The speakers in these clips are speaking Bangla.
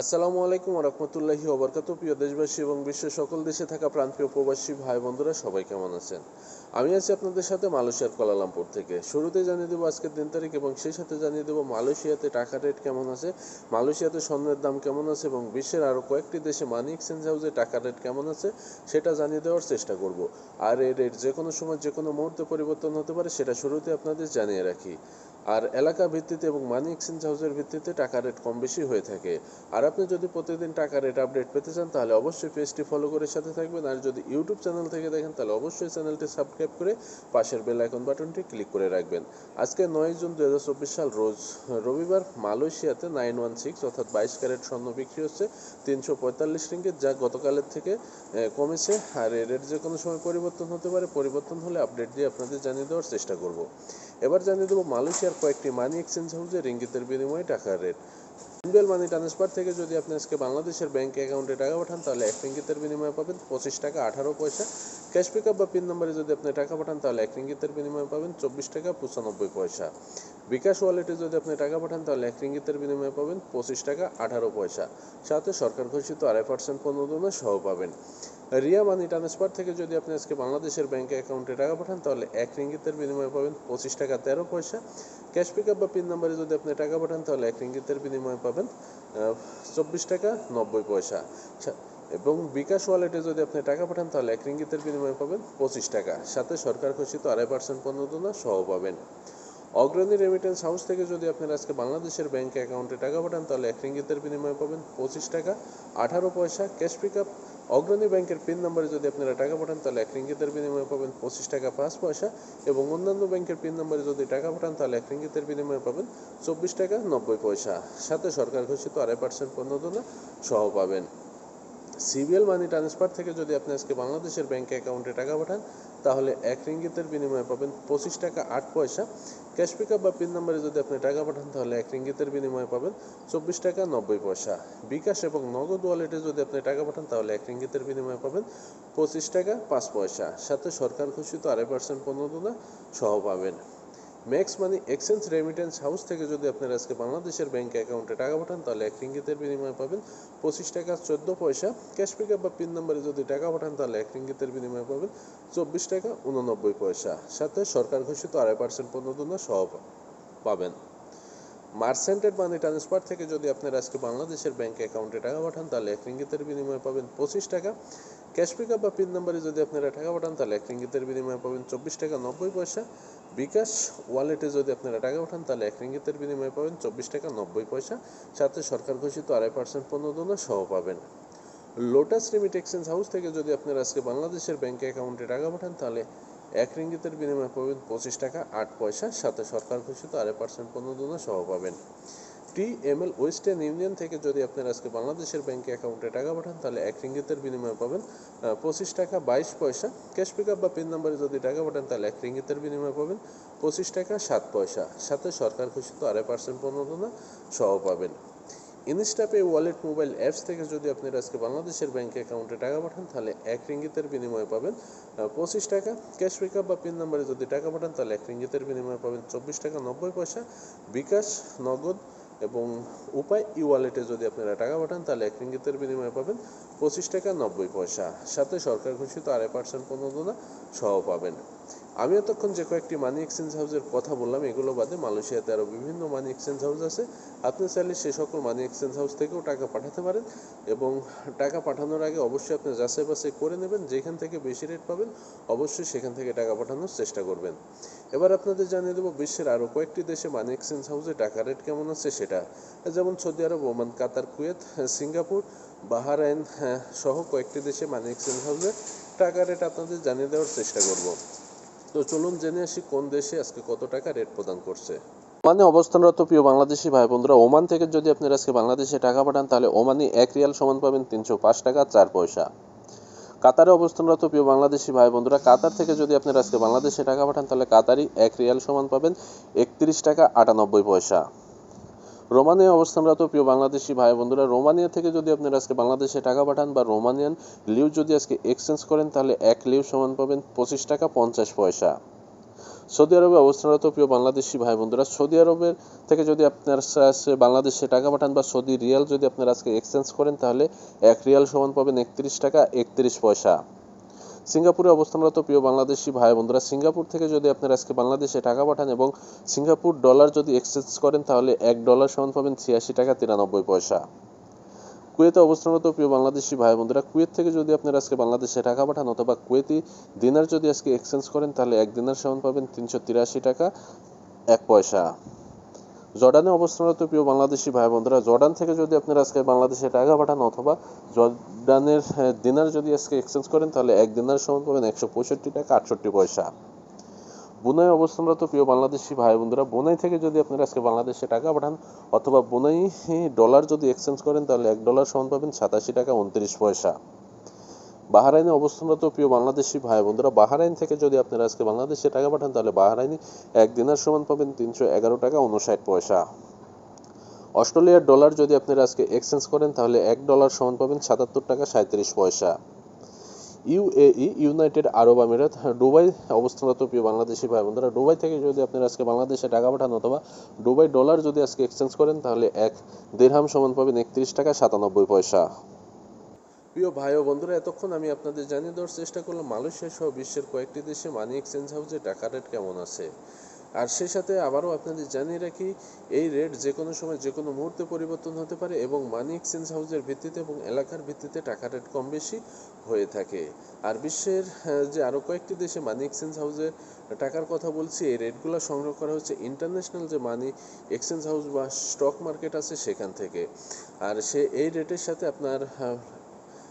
আসসালামু আলাইকুম রহমতুল্লাহি ওবরকাত প্রিয় দেশবাসী এবং বিশ্বের সকল দেশে থাকা প্রান্তীয় প্রবাসী ভাই বন্ধুরা, সবাই কেমন আছেন? আমি আছি আপনাদের সাথে মালয়েশিয়ার কোলালামপুর থেকে। শুরুতে জানিয়ে দেবো আজকের দিন তারিখ এবং সেই সাথে জানিয়ে দেবো মালয়েশিয়াতে টাকা রেট কেমন আছে, মালয়েশিয়াতে স্বর্ণের দাম কেমন আছে এবং বিশ্বের আরও কয়েকটি দেশে মানি এক্সচেঞ্জ হাউসে টাকা রেট কেমন আছে, সেটা জানিয়ে দেওয়ার চেষ্টা করব। আর এই রেট যে কোনো সময় যে কোনো মুহূর্তে পরিবর্তন হতে পারে, সেটা শুরুতে আপনাদের জানিয়ে রাখি। আর এলাকা ভিত্তিতে এবং মানি এক্সচেঞ্জ হাউসের ভিত্তিতে টাকা রেট কম বেশি হয়ে থাকে। আর আপনি যদি প্রতিদিন টাকা রেট আপডেট পেতে চান, তাহলে অবশ্যই পেজটি ফলো করে সাথে থাকবেন। আর যদি ইউটিউব চ্যানেল থেকে দেখেন, তাহলে অবশ্যই চ্যানেলটি সাবস্ক্রাইব করে পাশের বেল আইকন বাটনটি ক্লিক করে রাখবেন। আজকে নয় জুন দু হাজার চব্বিশ সাল, রোজ রবিবার মালয়েশিয়াতে নাইন ওয়ান সিক্স অর্থাৎ বাইশ ক্যারেট স্বর্ণ বিক্রি হচ্ছে তিনশো পঁয়তাল্লিশ রিঙ্গিত, যা গতকালের থেকে কমেছে। আর এর যে কোনো সময় পরিবর্তন হতে পারে। পরিবর্তন হলে আপডেট দিয়ে আপনাদের জানিয়ে দেওয়ার চেষ্টা করব। এবার জানিয়ে দেবো মালয়েশিয়ার কয়েকটি মানি এক্সচেঞ্জ হাউসে রিঙ্গিতের বিনিময়ে টাকার রেট ইন্ডিয়াল মানি ট্রান্সফার থেকে যদি আপনি আজকে বাংলাদেশের ব্যাংক অ্যাকাউন্টে টাকা পাঠান, তাহলে এক রিঙ্গিতের বিনিময়ে পাবেন পঁচিশ টাকা আঠারো পয়সা। ক্যাশ পিক বা পিন নম্বরে যদি আপনি টাকা পাঠান, তাহলে এক রিঙ্গিতের বিনিময়ে পাবেন চব্বিশ টাকা পঁচানব্বই পয়সা। বিকাশ ওয়ালেটে যদি আপনি টাকা পাঠান, তাহলে এক রিঙ্গিতের বিনিময়ে পাবেন পঁচিশ টাকা আঠারো পয়সা। সাথে সরকার ঘোষিত আড়াই পার্সেন্ট প্রণোদনা সহ পাবেন। রিয়া মানি ট্রান্সফার থেকে যদি আপনি আজকে বাংলাদেশের ব্যাংক অ্যাকাউন্টে টাকা পাঠান, তাহলে এক রিঙ্গিতের বিনিময়ে পাবেন পঁচিশ টাকা তেরো পয়সা। ক্যাশ পিক বা পিন নম্বরে যদি আপনি টাকা পাঠান, তাহলে এক রিঙ্গিতের বিনিময়ে পাবেন চব্বিশ টাকা নব্বই পয়সা। এবং বিকাশ ওয়ালেটে যদি আপনি টাকা পাঠান, তাহলে এক রিঙ্গিতের বিনিময়ে পাবেন পঁচিশ টাকা। সাথে সরকার ঘোষিত আড়াই পার্সেন্ট প্রণোদনা সহ পাবেন। অগ্রণী রেমিটেন্স হাউস থেকে যদি আপনার আজকে বাংলাদেশের ব্যাংক অ্যাকাউন্টে টাকা পাঠান, তাহলে এক রিঙ্গিতের বিনিময়ে পাবেন পঁচিশ টাকা। আঠারো পয়সা ক্যাশ পিক আপ অগ্রণী ব্যাংকের পিন নম্বরে যদি আপনারা টাকা পাঠান, তাহলে এক রিঙ্গিতের বিনিময়ে পাবেন পঁচিশ টাকা পাঁচ পয়সা। এবং অন্যান্য ব্যাংকের পিন নম্বরে যদি টাকা পাঠান, তাহলে এক রিঙ্গিতের বিনিময়ে পাবেন চব্বিশ টাকা নব্বই পয়সা। সাথে সরকার ঘোষিত আড়াই পার্সেন্ট প্রণোদনা সহ পাবেন। সিবিএল মানি ট্রান্সফার থেকে যদি আপনি আজকে বাংলাদেশের ব্যাংক অ্যাকাউন্টে টাকা পাঠান, তাহলে এক রিঙ্গিতের বিনিময়ে পাবেন পঁচিশ টাকা আট পয়সা। ক্যাশ পিক বা পিন নম্বরে যদি আপনি টাকা পাঠান, তাহলে এক রিঙ্গিতের বিনিময়ে পাবেন চব্বিশ টাকা নব্বই পয়সা। বিকাশ এবং নগদ ওয়ালেটে যদি আপনি টাকা পাঠান, তাহলে এক রিঙ্গিতের বিনিময়ে পাবেন পঁচিশ টাকা পাঁচ পয়সা। সাথে সরকার ঘোষিত আড়াই পার্সেন্ট পণ্য প্রণোদনা সহ পাবেন। Max money exchange remittance house থেকে যদি আপনার আজকে বাংলাদেশের ব্যাংক অ্যাকাউন্টে টাকা পাঠান, তাহলে এক রিঙ্গিতের বিনিময়ে পাবেন পঁচিশ টাকা চোদ্দ পয়সা। ক্যাশ পিক বা পিন নম্বরে যদি টাকা পাঠান, তাহলে এক রিঙ্গিতের বিনিময়ে পাবেন চব্বিশ টাকা উননব্বই পয়সা। সাথে সরকার ঘোষিত আড়াই পার্সেন্ট প্রণোদনা সহ পাবেন। মার্সেন্টেড মানি ট্রান্সফার থেকে যদি আপনার আজকে বাংলাদেশের ব্যাংক অ্যাকাউন্টে টাকা পাঠান, তাহলে এক রিঙ্গিতের বিনিময়ে পাবেন পঁচিশ টাকা। ক্যাশ পিক বা পিন নাম্বারে যদি আপনারা টাকা পাঠান, তাহলে এক রিঙ্গিতের বিনিময়ে পাবেন চব্বিশ টাকা নব্বই পয়সা। বিকাশ ওয়ালেটে যদি আপনারা টাকা পাঠান, তাহলে এক রিঙ্গিতের বিনিময়ে পাবেন চব্বিশ টাকা নব্বই পয়সা। সাথে সরকার ঘোষিত আড়াই পার্সেন্ট পণ্য প্রণোদনা সহ পাবেন। লোটাস রিমিট এক্সচেঞ্জ হাউস থেকে যদি আপনারা আজকে বাংলাদেশের ব্যাংক অ্যাকাউন্টে টাকা পাঠান, তাহলে এক রিঙ্গিতের বিনিময়ে পাবেন পঁচিশ টাকা আট পয়সা। সাথে সরকার ঘোষিত আড়াই পার্সেন্ট পণ্য সহ পাবেন। T M L western union থেকে যদি আপনারা আজকে বাংলাদেশের ব্যাংকে অ্যাকাউন্টে টাকা পাঠান, তাহলে এক রিঙ্গিতের বিনিময়ে পাবেন পঁচিশ টাকা বাইশ পয়সা। ক্যাশ পিক বা পিন নাম্বারে যদি টাকা পাঠান, তাহলে এক রিঙ্গিতের বিনিময়ে পাবেন পঁচিশ টাকা সাত পয়সা। সাথে সরকার ঘোষিত আড়াই পার্সেন্ট প্রণোদনা সহ পাবেন। ইনস্টাপে ওয়ালেট মোবাইল অ্যাপস থেকে যদি আপনারা আজকে বাংলাদেশের ব্যাংক অ্যাকাউন্টে টাকা পাঠান, তাহলে এক রিঙ্গিতের বিনিময়ে পাবেন পঁচিশ টাকা। ক্যাশ পিক বা পিন নাম্বারে যদি টাকা পাঠান, তাহলে এক রিঙ্গিতের বিনিময়ে পাবেন চব্বিশ টাকা নব্বই পয়সা। বিকাশ, নগদ এবং উপায় ই ওয়ালেটে যদি আপনারা টাকা পাঠান তাহলে এক রিঙ্গিতের বিনিময়ে পাবেন। পঁচিশ টাকা নব্বই পয়সা। সাথে সরকার ঘোষিত আড়াই পার্সেন্ট প্রণোদনা সহ পাবেন। আমি এতক্ষণ যে কয়েকটি মানি এক্সচেঞ্জ হাউসের কথা বললাম, এগুলো বাদে মালয়েশিয়াতে আরও বিভিন্ন মানি এক্সচেঞ্জ হাউস আছে। আপনি চাইলে সে সকল মানি এক্সচেঞ্জ হাউস থেকেও টাকা পাঠাতে পারেন এবং টাকা পাঠানোর আগে অবশ্যই আপনি যাচাই বাছাই করে নেবেন। যেখান থেকে বেশি রেট পাবেন, অবশ্যই সেখান থেকে টাকা পাঠানোর চেষ্টা করবেন। এবার আপনাদের জানিয়ে দেবো বিশ্বের আরও কয়েকটি দেশে মানি এক্সচেঞ্জ হাউসে টাকা রেট কেমন আছে সেটা। যেমন Saudi Arab, Oman, Qatar, Kuwait, Singapore Bahrain হ্যাঁ, সহ কয়েকটি দেশে মানি এক্সচেঞ্জ হাউসে টাকা রেট আপনাদের জানিয়ে দেওয়ার চেষ্টা করব। তো চলুন জেনে আসি কোন দেশে আজকে কত টাকা রেট প্রদান করছে। ওমানে অবস্থানরত প্রিয় বাংলাদেশি ভাই বন্ধুরা ওমান থেকে যদি আপনারা আজকে বাংলাদেশে টাকা পাঠান তাহলে ওমানি এক রিয়াল সমান পাবেন তিনশো পাঁচ টাকা চার পয়সা। কাতারে অবস্থানরত প্রিয় বাংলাদেশি ভাই বন্ধুরা কাতার থেকে যদি আপনারা আজকে বাংলাদেশে টাকা পাঠান তাহলে কাতারি এক রিয়াল সমান পাবেন একত্রিশ টাকা আটানব্বই পয়সা। রোমানিয়া অবস্থানরত প্রিয় বাংলাদেশি ভাই বন্ধুরা রোমানিয়া থেকে যদি আপনারা আজকে বাংলাদেশে টাকা পাঠান বা রোমানিয়ান লিউ যদি আজকে এক্সচেঞ্জ করেন, তাহলে এক লিউ সমান পাবেন পঁচিশ টাকা পঞ্চাশ পয়সা। সৌদি আরবে অবস্থানরত প্রিয় বাংলাদেশি ভাই বন্ধুরা সৌদি আরবের থেকে যদি আপনার বাংলাদেশে টাকা পাঠান বা সৌদি রিয়াল যদি আপনারা আজকে এক্সচেঞ্জ করেন, তাহলে এক রিয়াল সমান পাবেন একত্রিশ টাকা একত্রিশ পয়সা। সিঙ্গাপুরে অবস্থানরত প্রিয় বাংলাদেশি ভাই বন্ধুরা, সিঙ্গাপুর থেকে যদি আপনারা আজকে বাংলাদেশে টাকা পাঠান এবং সিঙ্গাপুর ডলার যদি এক্সচেঞ্জ করেন, তাহলে এক ডলার সমান পাবেন ছিয়াশি টাকা তিরানব্বই পয়সা। কুয়েতে অবস্থানরত প্রিয় বাংলাদেশি ভাই বন্ধুরা, কুয়েত থেকে যদি আপনারা আজকে বাংলাদেশে টাকা পাঠান অথবা কুয়েতি দিনার যদি আজকে এক্সচেঞ্জ করেন, তাহলে এক দিনার সমান পাবেন তিনশো তিরাশি টাকা এক পয়সা। জর্ডানে অবস্থানরত প্রিয় বাংলাদেশি ভাই বন্ধুরা জর্ডান থেকে যদি আপনারা আজকে বাংলাদেশে টাকা পাঠান অথবা জর্ডানের দিনার যদি আজকে এক্সচেঞ্জ করেন, তাহলে এক দিনার সমান পাবেন একশো পঁয়ষট্টি টাকা, আটষট্টি পয়সা। বুনাই অবস্থানরত প্রিয় বাংলাদেশি ভাই বন্ধুরা বোনাই থেকে যদি আপনারা আজকে বাংলাদেশে টাকা পাঠান অথবা বুনাই ডলার যদি এক্সচেঞ্জ করেন, তাহলে এক ডলার সমান পাবেন সাতাশি টাকা, উনত্রিশ পয়সা। বাহারাইনে অবস্থানরত প্রিয় বাংলাদেশি ভাই বন্ধুরা বাহারাইন থেকে যদি আপনারা আজকে বাংলাদেশে টাকা পাঠান, তাহলে বাহারাইনে এক দিনার সমান পাবেন তিনশো এগারো টাকা উনষাট পয়সা। অস্ট্রেলিয়ার ডলার যদি আপনারা আজকে এক্সচেঞ্জ করেন, তাহলে এক ডলার সমান পাবেন সাতাত্তর টাকা সাঁত্রিশ পয়সা। ইউএই ইউনাইটেড আরব আমিরাত, দুবাই অবস্থানরত প্রিয় বাংলাদেশি ভাই বন্ধুরা দুবাই থেকে যদি আপনারা আজকে বাংলাদেশে টাকা পাঠান অথবা দুবাই ডলার যদি আজকে এক্সচেঞ্জ করেন, তাহলে এক দেড়হাম সমান পাবেন একত্রিশ টাকা সাতানব্বই পয়সা। প্রিয় ভাই ও বন্ধুরা এতক্ষণ আমি আপনাদের জানিয়ে দেওয়ার চেষ্টা করলাম মালয়েশিয়া সহ বিশ্বের কয়েকটি দেশে মানি এক্সচেঞ্জ হাউসে টাকা রেট কেমন আছে। আর সেই সাথে আবারও আপনাদের জানিয়ে রাখি এই রেট যে কোনো সময় যে কোনো মুহূর্তে পরিবর্তন হতে পারে এবং মানি এক্সচেঞ্জ হাউসের ভিত্তিতে এবং এলাকার ভিত্তিতে টাকা রেট কম বেশি হয়ে থাকে। আর বিশ্বের যে আরও কয়েকটি দেশে মানি এক্সচেঞ্জ হাউসে টাকার কথা বলছি এই রেটগুলো সংগ্রহ করা হচ্ছে ইন্টারন্যাশনাল যে মানি এক্সচেঞ্জ হাউস বা স্টক মার্কেট আছে সেখান থেকে। আর সে এই রেটের সাথে আপনার আহ,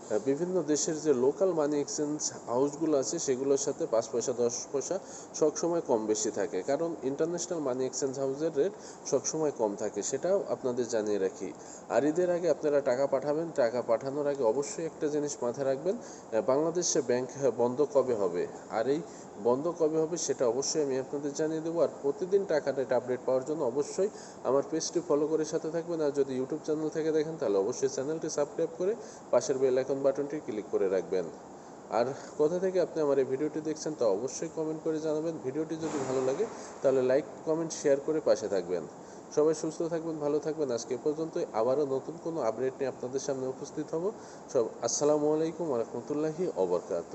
বিভিন্ন দেশের যে লোকাল মানি এক্সচেঞ্জ হাউসগুলো আছে, সেগুলোর সাথে পাঁচ পয়সা, দশ পয়সা সবসময় কম বেশি থাকে। কারণ ইন্টারন্যাশনাল মানি এক্সচেঞ্জ হাউসের রেট সবসময় কম থাকে, সেটাও আপনাদের জানিয়ে রাখি। আর ঈদের আগে আপনারা টাকা পাঠাবেন, টাকা পাঠানোর আগে অবশ্যই একটা জিনিস মাথায় রাখবেন বাংলাদেশে ব্যাংক বন্ধ কবে হবে? আর এই বন্ধ কবে হবে সেটা অবশ্যই আমি আপনাদের জানিয়ে দেবো। আর প্রতিদিন টাকা রেট আপডেট পাওয়ার জন্য অবশ্যই আমার পেজটি ফলো করে সাথে থাকবেন। আর যদি ইউটিউব চ্যানেল থেকে দেখেন, তাহলে অবশ্যই চ্যানেলটি সাবস্ক্রাইব করে পাশের বেল আইকন বাটনটি ক্লিক করে রাখবেন। আর কোথা থেকে আপনি আমার এই ভিডিওটি দেখছেন, তা অবশ্যই কমেন্ট করে জানাবেন। ভিডিওটি যদি ভালো লাগে, তাহলে লাইক কমেন্ট শেয়ার করে পাশে থাকবেন। সবাই সুস্থ থাকবেন, ভালো থাকবেন। আজকে পর্যন্তই। আবারও নতুন কোনো আপডেট নিয়ে আপনাদের সামনে উপস্থিত হব। সব আসসালামু আলাইকুম রহমতুল্লাহি অবরকাত